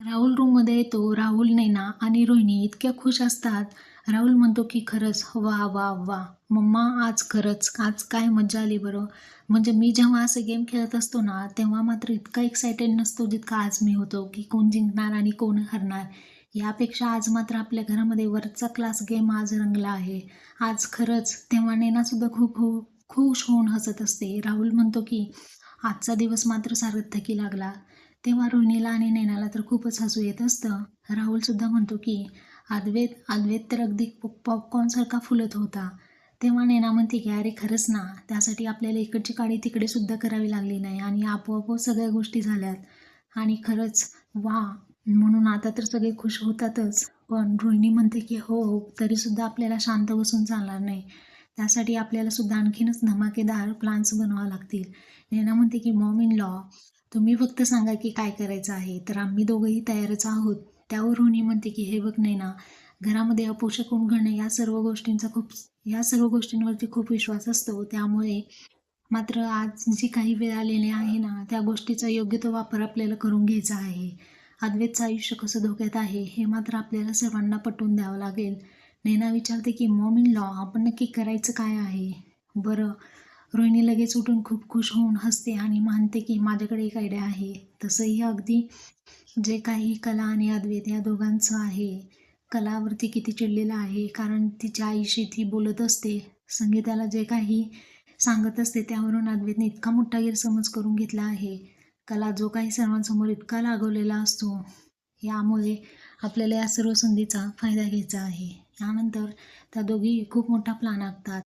राहुल रूममध्ये येतो राहुल नैना आणि रोहिणी इतक्या खुश असतात. राहुल म्हणतो की खरंच वा वा वा. मम्मा आज खरंच आज काय मजा आली बरं. म्हणजे मी जेव्हा असे गेम खेळत असतो ना तेव्हा मात्र इतका एक्सायटेड नसतो जितका आज मी होतो की कोण जिंकणार आणि कोण हरणार. यापेक्षा आज मात्र आपल्या घरामध्ये वरचा क्लास गेम आज रंगला आहे. आज खरंच तेव्हा नैनासुद्धा खूप हो खुश होऊन हसत असते. राहुल म्हणतो की आजचा दिवस मात्र सार्थकी लागला. तेव्हा रोहिणीला आणि नैनाला तर खूपच हसू येत असतं. राहुलसुद्धा म्हणतो की अद्वैत अद्वैत तर अगदी पॉप पॉपकॉर्नसारखा फुलत होता. तेव्हा नैना म्हणते की अरे खरंच ना त्यासाठी आपल्याला इकडची काळी तिकडे सुद्धा करावी लागली नाही आणि आपोआप सगळ्या गोष्टी झाल्यात. आणि खरंच वा म्हणून आता तर सगळे खुश होतातच. पण रोहिणी म्हणते की हो हो तरीसुद्धा आपल्याला शांत बसून चालणार नाही. त्यासाठी आपल्याला सुद्धा आणखीनच धमाकेदार प्लान्स बनवावे लागतील. नैना म्हणते की मॉम इन लॉ तुम्ही फक्त सांगा की काय करायचं आहे? तर आम्ही दोघंही तयारच आहोत. त्यावर होणी म्हणते की हे बघ नाही ना घरामध्ये अपोषक होऊन घडणं या सर्व गोष्टींचा खूप या सर्व गोष्टींवरती खूप विश्वास असतो. त्यामुळे मात्र आज जी काही वेळ आलेली आहे ना त्या गोष्टीचा योग्य तो वापर आपल्याला करून घ्यायचा आहे. अद्वैतचं आयुष्य कसं धोक्यात आहे हे मात्र आपल्याला सर्वांना पटवून द्यावं लागेल. नैना विचारते की मॉम इन लॉ आपण नक्की करायचं काय आहे? बरं रोहिणी लगेच उठून खूप खुश होऊन हसते आणि मानते की माझ्याकडे एक आयडिया आहे. तसंही अगदी जे काही कला आणि अद्वैत या दोघांचं आहे. कलावरती किती चिडलेलं आहे कारण तिच्या आईशी ती बोलत असते. संगीताला जे काही सांगत असते त्यावरून अद्वैतने इतका मोठा गैरसमज करून घेतला आहे. कला जो काही सर्वांसमोर इतका लागवलेला असतो यामुळे आपल्याला या सर्व संधीचा फायदा घ्यायचा आहे. यानंतर त्या दोघी खूप मोठा प्लान आखतात.